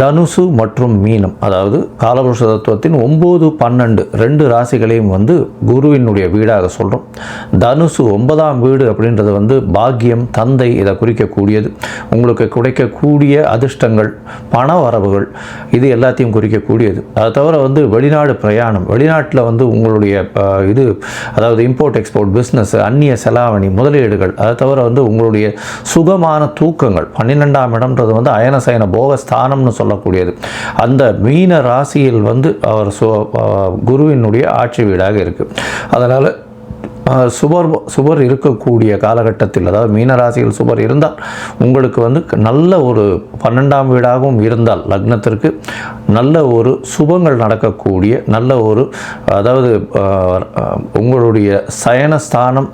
தனுசு மற்றும் மீனம் அதாவது காலபுருஷ தத்துவத்தின் ஒம்பது பன்னெண்டு ரெண்டு ராசிகளையும் வந்து குருவினுடைய வீடாக சொல்கிறோம் தனுசு ஒன்பதாம் வீடு அப்படின்றது வந்து பாக்கியம் தந்தை இதை குறிக்கக்கூடியது. உங்களுக்கு கிடைக்கக்கூடிய அதிர்ஷ்டங்கள் பண வரவுகள் இது எல்லாத்தையும் குறிக்கக்கூடியது. அதை தவிர வந்து வெளிநாடு பிரயாணம் வெளிநாட்டில் வந்து உங்களுடைய இது அதாவது இம்போர்ட் எக்ஸ்போர்ட் பிஸ்னஸ் அந்நிய செலாவணி முதலீடுகள் அதை தவிர வந்து உங்களுடைய சுகமான தூக்கங்கள் பன்னிரெண்டாம் இடம்ன்றது வந்து அயனசயன போகஸ்தானம்னு சொல்லக்கூடியது. அந்த மீன ராசியில் வந்து அவர் சு குருவினுடைய ஆட்சி வீடாக இருக்குது அதனால் சுபர் சுபர் இருக்கக்கூடிய காலகட்டத்தில் அதாவது மீனராசியில் சுபர் இருந்தால் உங்களுக்கு வந்து நல்ல ஒரு பன்னெண்டாம் வீடாகவும் இருந்தால் லக்னத்திற்கு நல்ல ஒரு சுபங்கள் நடக்கக்கூடிய நல்ல ஒரு அதாவது உங்களுடைய சயனஸ்தானம்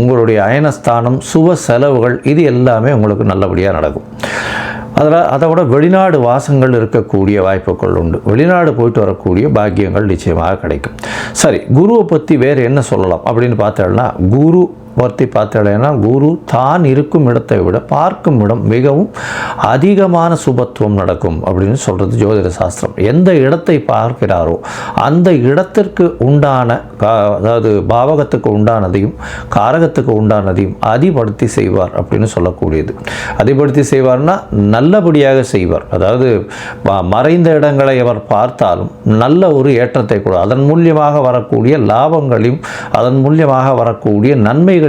உங்களுடைய அயனஸ்தானம் சுப செலவுகள் இது எல்லாமே உங்களுக்கு நல்லபடியாக நடக்கும். அதில் அதை விட வெளிநாடு வாசங்கள் இருக்கக்கூடிய வாய்ப்புகள் உண்டு. வெளிநாடு போயிட்டு வரக்கூடிய பாக்கியங்கள் நிச்சயமாக கிடைக்கும். சரி குருவை பற்றி வேறு என்ன சொல்லலாம் அப்படின்னு பார்த்தோம்னா குரு பற்றி பார்த்தோம்னா குரு தான் இருக்கும் இடத்தை விட பார்க்கும் இடம் மிகவும் அதிகமான சுபத்துவம் நடக்கும் அப்படின்னு சொல்கிறது ஜோதிட சாஸ்திரம். எந்த இடத்தை பார்க்கிறாரோ அந்த இடத்திற்கு உண்டான கா- அதாவது பாவகத்துக்கு உண்டானதையும் காரகத்துக்கு உண்டானதையும் அதிபடுத்தி செய்வார் அப்படின்னு சொல்லக்கூடியது. அதிபடுத்தி செய்வார்னா நல்லபடியாக செய்வார். அதாவது மறைந்த இடங்களை அவர் பார்த்தாலும் நல்ல ஒரு ஏற்றத்தை கூட அதன் மூலியமாக வரக்கூடிய லாபங்களையும் அதன் மூலியமாக வரக்கூடிய நன்மைகள்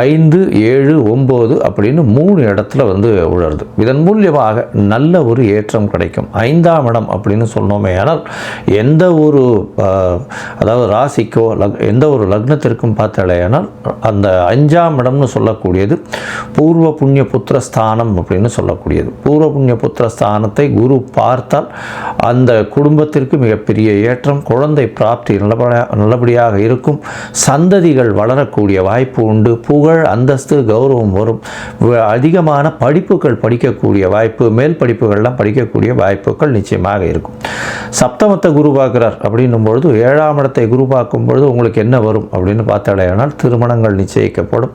ஐந்து ஏழு ஒம்பது அப்படின்னு மூணு இடத்துல வந்து உழருது. இதன் மூலியமாக நல்ல ஒரு ஏற்றம் கிடைக்கும். ஐந்தாம் இடம் அப்படின்னு சொன்னோமே ஆனால் எந்த ஒரு அதாவது ராசிக்கோ லக் எந்த ஒரு லக்னத்திற்கும் பார்த்தாலேயானால் அந்த அஞ்சாம் இடம்னு சொல்லக்கூடியது பூர்வ புண்ணிய புத்திர ஸ்தானம் அப்படின்னு சொல்லக்கூடியது. பூர்வ புண்ணிய புத்திர ஸ்தானத்தை குரு பார்த்தால் அந்த குடும்பத்திற்கு மிகப்பெரிய ஏற்றம் குழந்தை பிராப்தி நல்லபடியாக நல்லபடியாக இருக்கும் சந்ததிகள் வளரக்கூடிய வாய்ப்பு உண்டு பூ புகழ் அந்தஸ்து கௌரவம் வரும். அதிகமான படிப்புகள் படிக்கக்கூடிய வாய்ப்பு மேல் படிப்புகள்லாம் படிக்கக்கூடிய வாய்ப்புகள் நிச்சயமாக இருக்கும். சப்தமத்தை குரு பார்க்குறார் அப்படின்னும் பொழுது ஏழாம் இடத்தை குரு பார்க்கும் பொழுது உங்களுக்கு என்ன வரும் அப்படின்னு பார்த்தாலேயானால் திருமணங்கள் நிச்சயிக்கப்படும்.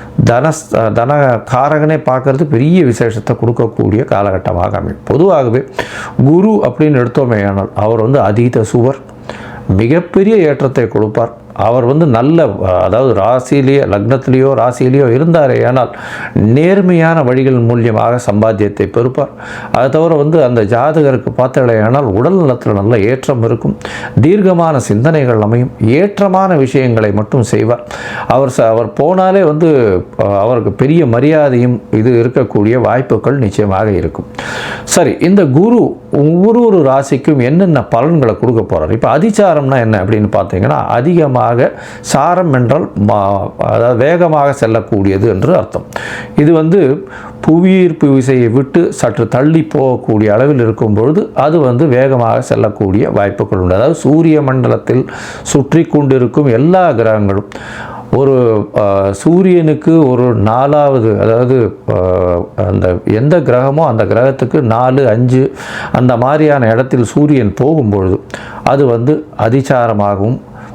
தன தன காரகனை பார்க்கறது பெரிய விசேஷத்தை கொடுக்கக்கூடிய காலகட்டமாக அமையும். பொதுவாகவே குரு அப்படின்னு எடுத்தோமே ஆனால் அவர் வந்து அதீத சுவர் மிகப்பெரிய ஏற்றத்தை கொடுப்பார். அவர் வந்து நல்ல அதாவது ராசியிலேயோ லக்னத்திலேயோ ராசியிலேயோ இருந்தாரே ஆனால் நேர்மையான வழிகள் மூலியமாக சம்பாத்தியத்தை பெறுப்பார். அது தவிர வந்து அந்த ஜாதகருக்கு பார்த்தாலேயானால் உடல் நலத்தில் நல்ல ஏற்றம் இருக்கும். தீர்க்கமான சிந்தனைகள் அமையும். ஏற்றமான விஷயங்களை மட்டும் செய்வார். அவர் ச அவர் போனாலே வந்து அவருக்கு பெரிய மரியாதையும் இது இருக்கக்கூடிய வாய்ப்புகள் நிச்சயமாக இருக்கும். சரி இந்த குரு ஒவ்வொரு ஒரு ராசிக்கும் என்னென்ன பலன்களை கொடுக்க போகிறார் இப்போ அதிச்சாரம்னா என்ன அப்படின்னு பார்த்தீங்கன்னா அதிகமாக சாரம் என்றால் மா- அதாவது வேகமாக செல்லக்கூடியது என்று அர்த்தம். இது வந்து புவியீர்ப்பு விசையை விட்டு சற்று தள்ளி போகக்கூடிய அளவில் இருக்கும் பொழுது அது வந்து வேகமாக செல்லக்கூடிய வாய்ப்புகள் உண்டு. அதாவது சூரிய மண்டலத்தில் சுற்றி கொண்டிருக்கும் எல்லா கிரகங்களும் ஒரு சூரியனுக்கு ஒரு நாலாவது அதாவது அந்த எந்த கிரகமோ அந்த கிரகத்துக்கு நாலு அஞ்சு அந்த மாதிரியான இடத்தில் சூரியன் போகும்பொழுது அது வந்து அதிசாரமாகவும்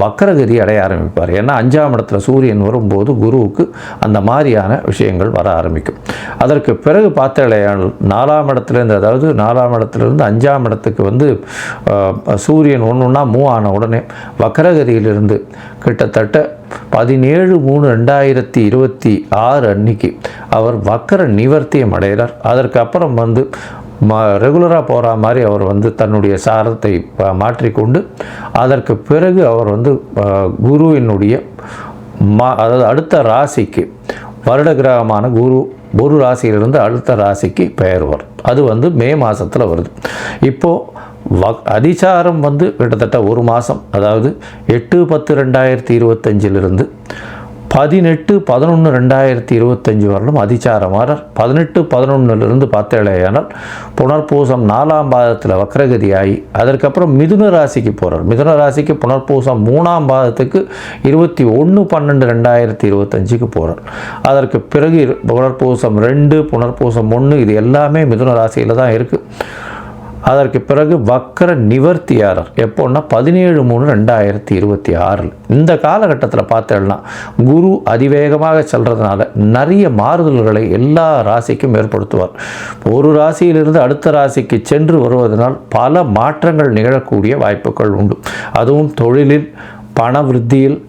வக்கரகதி அடைய ஆரம்பிப்பார். ஏன்னா அஞ்சாம் இடத்துல சூரியன் வரும்போது குருவுக்கு அந்த மாதிரியான விஷயங்கள் வர ஆரம்பிக்கும். அதற்கு பிறகு பார்த்தாலேயானால் நாலாம் இடத்துலேருந்து அதாவது நாலாம் இடத்துலேருந்து அஞ்சாம் இடத்துக்கு வந்து சூரியன் ஒன்று ஒன்றா மூவ் ஆன உடனே வக்கரகதியிலிருந்து கிட்டத்தட்ட பதினேழு மூணு ரெண்டாயிரத்தி இருபத்தி ஆறு அன்னைக்கு அவர் வக்கர நிவர்த்தியம் அடைகிறார். அதற்கு அப்புறம் வந்து ம ரெகுலராக போகிற மாதிரி அவர் வந்து தன்னுடைய சாரத்தை மாற்றிக்கொண்டு அதற்கு பிறகு அவர் வந்து குருவினுடைய மா அதாவது அடுத்த ராசிக்கு வருட கிரகமான குரு ஒரு ராசியிலிருந்து அடுத்த ராசிக்கு பெயர் வரும். அது வந்து மே மாதத்தில் வருது. இப்போது வ அதிசாரம் வந்து கிட்டத்தட்ட ஒரு மாதம் அதாவது எட்டு பத்து ரெண்டாயிரத்தி இருபத்தஞ்சிலிருந்து பதினெட்டு பதினொன்று ரெண்டாயிரத்தி இருபத்தஞ்சி வருடம் அதிச்சாரமாக பதினெட்டு பதினொன்னுலேருந்து பார்த்தேழையானால் புனர்பூசம் நாலாம் பாதத்தில் வக்ரகதி ஆகி அதற்கப்புறம் மிதுன ராசிக்கு போகிறார் மிதுன ராசிக்கு புனர்பூசம் மூணாம் பாதத்துக்கு இருபத்தி ஒன்று பன்னெண்டு ரெண்டாயிரத்தி இருபத்தஞ்சுக்கு போகிறார் அதற்கு பிறகு புனர்பூசம் ரெண்டு புனர்பூசம் ஒன்று இது எல்லாமே மிதுன ராசியில் தான் இருக்குது அதற்கு பிறகு வக்கர நிவர்த்தியாரர் எப்போன்னா பதினேழு மூணு ரெண்டாயிரத்தி இருபத்தி ஆறில் இந்த காலகட்டத்தில் பார்த்தேன்னா குரு அதிவேகமாக செல்றதுனால நிறைய மாறுதல்களை எல்லா ராசிக்கும் ஏற்படுத்துவார். ஒரு ராசியிலிருந்து அடுத்த ராசிக்கு சென்று வருவதனால் பல மாற்றங்கள் நிகழக்கூடிய வாய்ப்புகள் உண்டு. அதுவும் தொழிலில் பண விருத்தியில்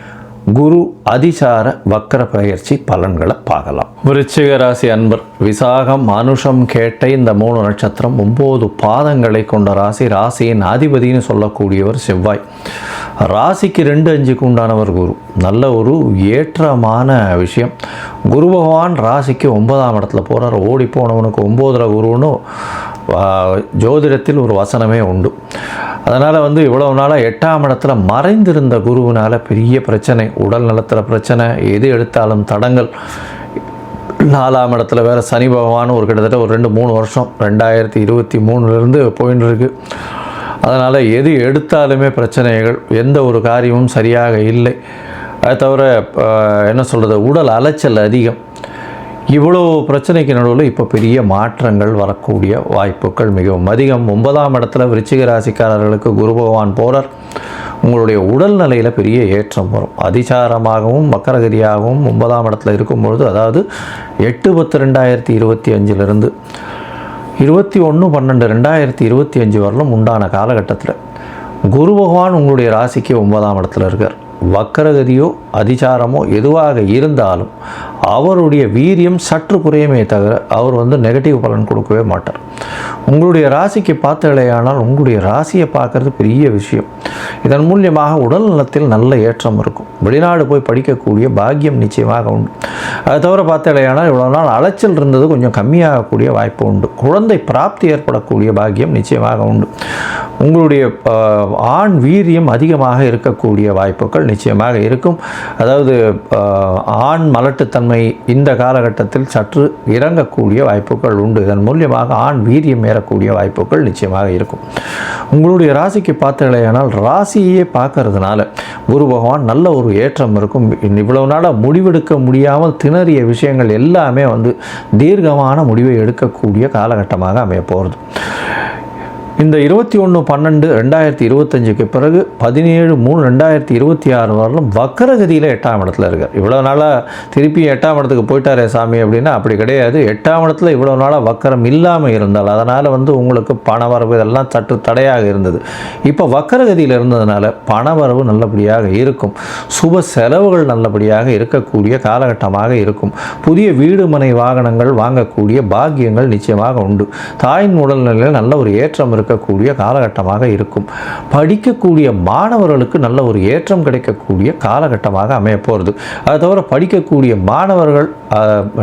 குரு அதிசார வக்கர பயிற்சி பலன்களை பார்க்கலாம். விருச்சிக ராசி அன்பர் விசாகம் அனுஷம் கேட்டை இந்த மூணு நட்சத்திரம் ஒம்பது பாதங்களை கொண்ட ராசி ராசியின் அதிபதினு சொல்லக்கூடியவர் செவ்வாய். ராசிக்கு ரெண்டு அஞ்சுக்கு உண்டானவர் குரு. நல்ல ஒரு ஏற்றமான விஷயம். குரு பகவான் ராசிக்கு ஒன்பதாம் இடத்துல போகிறார் ஓடி போனவனுக்கு ஒம்போதரை குருன்னு ஜோதிடத்தில் ஒரு வசனமே உண்டு. அதனால் வந்து இவ்வளவு நாளாக எட்டாம் இடத்துல மறைந்திருந்த குருவினால் பெரிய பிரச்சனை. உடல் நலத்தில் பிரச்சனை எது எடுத்தாலும் தடங்கள். நாலாம் இடத்துல வேறு சனி பகவான் ஒரு கிட்டத்தட்ட ஒரு ரெண்டு மூணு வருஷம் ரெண்டாயிரத்தி இருபத்தி மூணுலேருந்து போயின்னு இருக்கு. அதனால் எது எடுத்தாலுமே பிரச்சனைகள் எந்த ஒரு காரியமும் சரியாக இல்லை. அது தவிர என்ன சொல்கிறது உடல் அலைச்சல் அதிகம். இவ்வளோ பிரச்சனைக்கு நடுவில் இப்போ பெரிய மாற்றங்கள் வரக்கூடிய வாய்ப்புகள் மிகவும் அதிகம். ஒன்பதாம் இடத்துல விருச்சிக ராசிக்காரர்களுக்கு குரு பகவான் போகிறார் உங்களுடைய உடல்நிலையில் பெரிய ஏற்றம் வரும். அதிசாரமாகவும் மக்கரகிரியாகவும் ஒன்பதாம் இடத்துல இருக்கும்பொழுது அதாவது எட்டு பத்து ரெண்டாயிரத்தி இருபத்தி அஞ்சிலிருந்து இருபத்தி ஒன்று பன்னெண்டு ரெண்டாயிரத்தி இருபத்தி அஞ்சு வரலும் உண்டான காலகட்டத்தில் குரு பகவான் உங்களுடைய ராசிக்கு ஒன்பதாம் இடத்துல இருக்கார். வக்கரகதியோ அதிசாரமோ எதுவாக இருந்தாலும் அவருடைய வீரியம் சற்று குறையுமே தவிர அவர் வந்து நெகட்டிவ் பலன் கொடுக்கவே மாட்டார். உங்களுடைய ராசிக்கு பார்த்தலையானால் உங்களுடைய ராசியை பார்க்குறது பெரிய விஷயம். இதன் மூலியமாக உடல் நலத்தில் நல்ல ஏற்றம் இருக்கும். வெளிநாடு போய் படிக்கக்கூடிய பாக்கியம் நிச்சயமாக உண்டு. அது தவிர பார்த்தலையானால் இவ்வளோ நாள் அலைச்சல் இருந்தது கொஞ்சம் கம்மியாகக்கூடிய வாய்ப்பு உண்டு. குழந்தை பிராப்தி ஏற்படக்கூடிய பாக்கியம் நிச்சயமாக உண்டு. உங்களுடைய ஆண் வீரியம் அதிகமாக இருக்கக்கூடிய வாய்ப்புகள் நிச்சயமாக இருக்கும். அதாவது ஆண் மலட்டுத்தன்மை இந்த காலகட்டத்தில் சற்று இறங்கக்கூடிய வாய்ப்புகள் உண்டு. இதன் மூலியமாக ஆண் வீரியம் ஏறக்கூடிய வாய்ப்புகள் நிச்சயமாக இருக்கும். உங்களுடைய ராசிக்கு பார்த்தீங்களேனால் ராசியே பார்க்கறதுனால குரு பகவான் நல்ல ஒரு ஏற்றம் இருக்கும். இவ்வளவு நாளாக முடிவெடுக்க முடியாமல் திணறிய விஷயங்கள் எல்லாமே வந்து தீர்க்கமான முடிவை எடுக்கக்கூடிய காலகட்டமாக அமைய போகிறது இந்த இருபத்தி ஒன்று பன்னெண்டு ரெண்டாயிரத்தி இருபத்தஞ்சுக்கு பிறகு பதினேழு மூணு ரெண்டாயிரத்தி இருபத்தி ஆறு வரலும் வக்கரகதியில் எட்டாம் இடத்துல இருக்கார். இவ்வளோ நாளாக திருப்பி எட்டாம் இடத்துக்கு போயிட்டாரே சாமி அப்படின்னா அப்படி கிடையாது. எட்டாம் இடத்துல இவ்வளோ நாளாக வக்கரம் இல்லாமல் இருந்தால் அதனால் வந்து உங்களுக்கு பணவரவு இதெல்லாம் சற்று தடையாக இருந்தது. இப்போ வக்கரகதியில் இருந்ததுனால பணவரவு நல்லபடியாக இருக்கும். சுப செலவுகள் நல்லபடியாக இருக்கக்கூடிய காலகட்டமாக இருக்கும். புதிய வீடு மனை வாகனங்கள் வாங்கக்கூடிய பாக்கியங்கள் நிச்சயமாக உண்டு. தாயின் உடல்நிலையில் நல்ல ஒரு ஏற்றம் இருக்கக்கூடிய காலகட்டமாக இருக்கும். படிக்கக்கூடிய மாணவர்களுக்கு நல்ல ஒரு ஏற்றம் கிடைக்கக்கூடிய காலகட்டமாக அமையப்போகிறது அதை அது தவிர படிக்கக்கூடிய மாணவர்கள்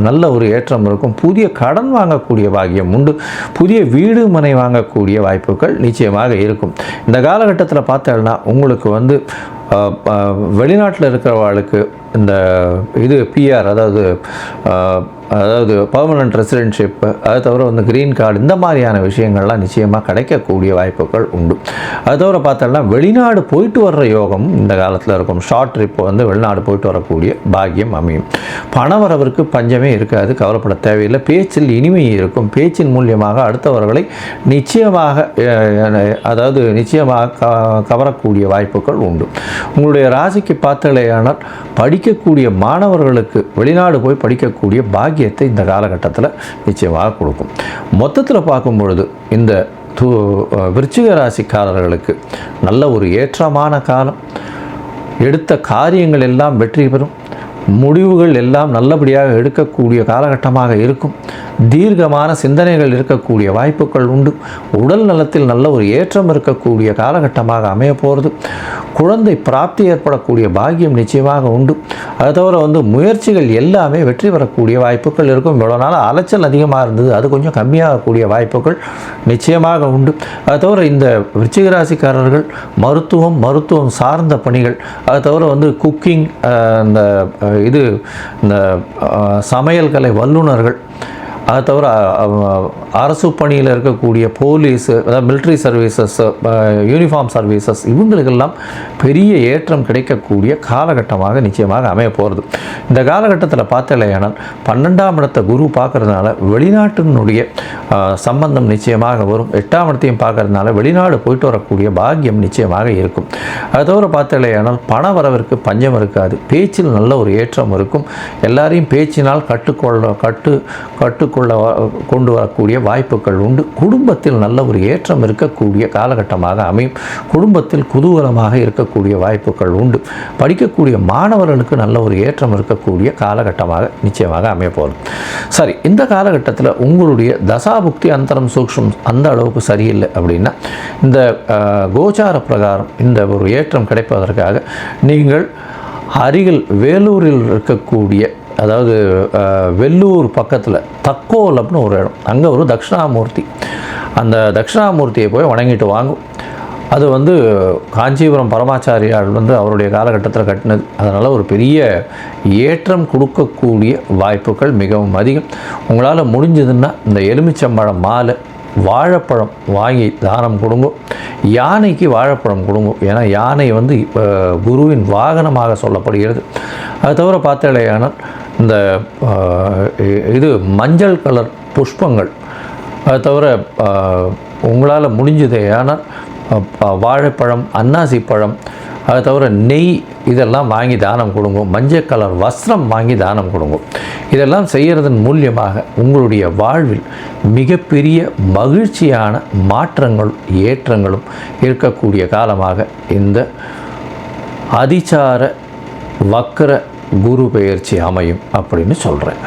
நல்ல ஒரு ஏற்றம் இருக்கும். புதிய கடன் வாங்கக்கூடிய பாகியம் உண்டு. புதிய வீடு மனை வாங்கக்கூடிய வாய்ப்புகள் நிச்சயமாக இருக்கும். இந்த காலகட்டத்தில் பார்த்தோம்னா உங்களுக்கு வந்து வெளிநாட்டில் இருக்கிறவர்களுக்கு இந்த இது பிஆர் அதாவது அதாவது பர்மனன்ட் ரெசிடென்ட்ஷிப் அது தவிர வந்து க்ரீன் கார்டு இந்த மாதிரியான விஷயங்கள்லாம் நிச்சயமாக கிடைக்கக்கூடிய வாய்ப்புகள் உண்டு. அது தவிர பார்த்தோம்னா வெளிநாடு போயிட்டு வர்ற யோகம் இந்த காலத்தில் இருக்கும். ஷார்ட் ட்ரிப் வந்து வெளிநாடு போயிட்டு வரக்கூடிய பாக்கியம் அமையும். பணவரவிற்கு பஞ்சமே இருக்காது கவலைப்பட தேவையில்லை. பேச்சில் இனிமை இருக்கும். பேச்சின் மூலியமாக அடுத்தவர்களை நிச்சயமாக அதாவது நிச்சயமாக க- கவரக்கூடிய வாய்ப்புகள் உண்டு. உங்களுடைய ராசிக்கு பார்த்தலையானால் படிக்கக்கூடிய மாணவர்களுக்கு வெளிநாடு போய் படிக்கக்கூடிய பாக்கியம் பாக்கியத்தை இந்த காலகட்டத்தில் நிச்சயமாக கொடுக்கும். மொத்தத்தில் பார்க்கும் பொழுது இந்த தூ விருச்சிக ராசிக்காரர்களுக்கு நல்ல ஒரு ஏற்றமான காலம். எடுத்த காரியங்கள் எல்லாம் வெற்றி பெறும். முடிவுகள் எல்லாம் நல்லபடியாக எடுக்கக்கூடிய காலகட்டமாக இருக்கும். தீர்க்கமான சிந்தனைகள் இருக்கக்கூடிய வாய்ப்புகள் உண்டு. உடல் நலத்தில் நல்ல ஒரு ஏற்றம் இருக்கக்கூடிய காலகட்டமாக அமைய போகிறது குழந்தை பிராப்தி ஏற்படக்கூடிய பாக்கியம் நிச்சயமாக உண்டு. அது தவிர வந்து முயற்சிகள் எல்லாமே வெற்றி பெறக்கூடிய வாய்ப்புகள் இருக்கும். இவ்வளோ நாள் அலைச்சல் அதிகமாக இருந்தது. அது கொஞ்சம் கம்மியாகக்கூடிய வாய்ப்புகள் நிச்சயமாக உண்டு. அது தவிர இந்த விருச்சிகராசிக்காரர்கள் மருத்துவம் மருத்துவம் சார்ந்த பணிகள். அது தவிர வந்து குக்கிங் இந்த இது இந்த சமையல் கலை வல்லுநர்கள் அதை தவிர அரசு பணியில் இருக்கக்கூடிய போலீஸு அதாவது மிலிட்ரி சர்வீசஸ் யூனிஃபார்ம் சர்வீசஸ் இவங்களுக்கெல்லாம் பெரிய ஏற்றம் கிடைக்கக்கூடிய காலகட்டமாக நிச்சயமாக அமைய போகிறது இந்த காலகட்டத்தில் பார்த்தலையானால் பன்னெண்டாம் இடத்தை குரு பார்க்கறதுனால வெளிநாட்டினுடைய சம்பந்தம் நிச்சயமாக வரும். எட்டாம் இடத்தையும் பார்க்கறதுனால வெளிநாடு போயிட்டு வரக்கூடிய பாக்கியம் நிச்சயமாக இருக்கும். அது தவிர பார்த்தலையானால் பண வரவிற்கு பஞ்சம் இருக்காது. பேச்சில் நல்ல ஒரு ஏற்றம் இருக்கும். எல்லாரையும் பேச்சினால் கட்டுக்கொள்ள கட்டு கட்டுக்கொள்ள கொண்டு வரக்கூடிய வாய்ப்புகள் உண்டு. குடும்பத்தில் நல்ல ஒரு ஏற்றம் இருக்கக்கூடிய காலகட்டமாக அமையும். குடும்பத்தில் குதூகலமாக இருக்கக்கூடிய வாய்ப்புகள் உண்டு. படிக்கக்கூடிய மாணவர்களுக்கு நல்ல ஒரு ஏற்றம் இருக்கக்கூடிய காலகட்டமாக நிச்சயமாக அமைய சரி இந்த காலகட்டத்தில் உங்களுடைய தசாபுக்தி அந்தரம் சூக்ஷ்மம் அந்த அளவுக்கு சரியில்லை அப்படின்னா இந்த கோச்சார பிரகாரம் இந்த ஒரு ஏற்றம் கிடைப்பதற்காக நீங்கள் அருகில் வேலூரில் இருக்கக்கூடிய அதாவது வெல்லூர் வெள்ளூர் பக்கத்தில் அப்படின்னு ஒரு இடம். அங்கே ஒரு தட்சிணாமூர்த்தி. அந்த தட்சிணாமூர்த்தியை போய் வணங்கிட்டு வாங்கும். அது வந்து காஞ்சிபுரம் பரமாச்சாரியார் வந்து அவருடைய காலகட்டத்தில் கட்டினது. அதனால் ஒரு பெரிய ஏற்றம் கொடுக்கக்கூடிய வாய்ப்புகள் மிகவும் அதிகம். உங்களால் முடிஞ்சதுன்னா இந்த எலுமிச்சம்பழம் மாலை வாழைப்பழம் வாங்கி தானம் கொடுங்க. யானைக்கு வாழைப்பழம் கொடுங்க. ஏன்னா யானை வந்து இப்போ குருவின் வாகனமாக சொல்லப்படுகிறது. அது தவிர பார்த்தாலேயானால் இந்த இது மஞ்சள் கலர் புஷ்பங்கள். அது தவிர உங்களால் முடிஞ்சதே ஆனால் வாழைப்பழம் அன்னாசி பழம் அதை தவிர நெய் இதெல்லாம் வாங்கி தானம் கொடுங்க. மஞ்சள் கலர் வஸ்திரம் வாங்கி தானம் கொடுங்க. இதெல்லாம் செய்கிறதன் மூலியமாக உங்களுடைய வாழ்வில் மிகப்பெரிய மகிழ்ச்சியான மாற்றங்களும் ஏற்றங்களும் இருக்கக்கூடிய காலமாக இந்த அதிசார வக்கர குரு பெயர்ச்சி அமையும் அப்படின்னு சொல்கிறேன்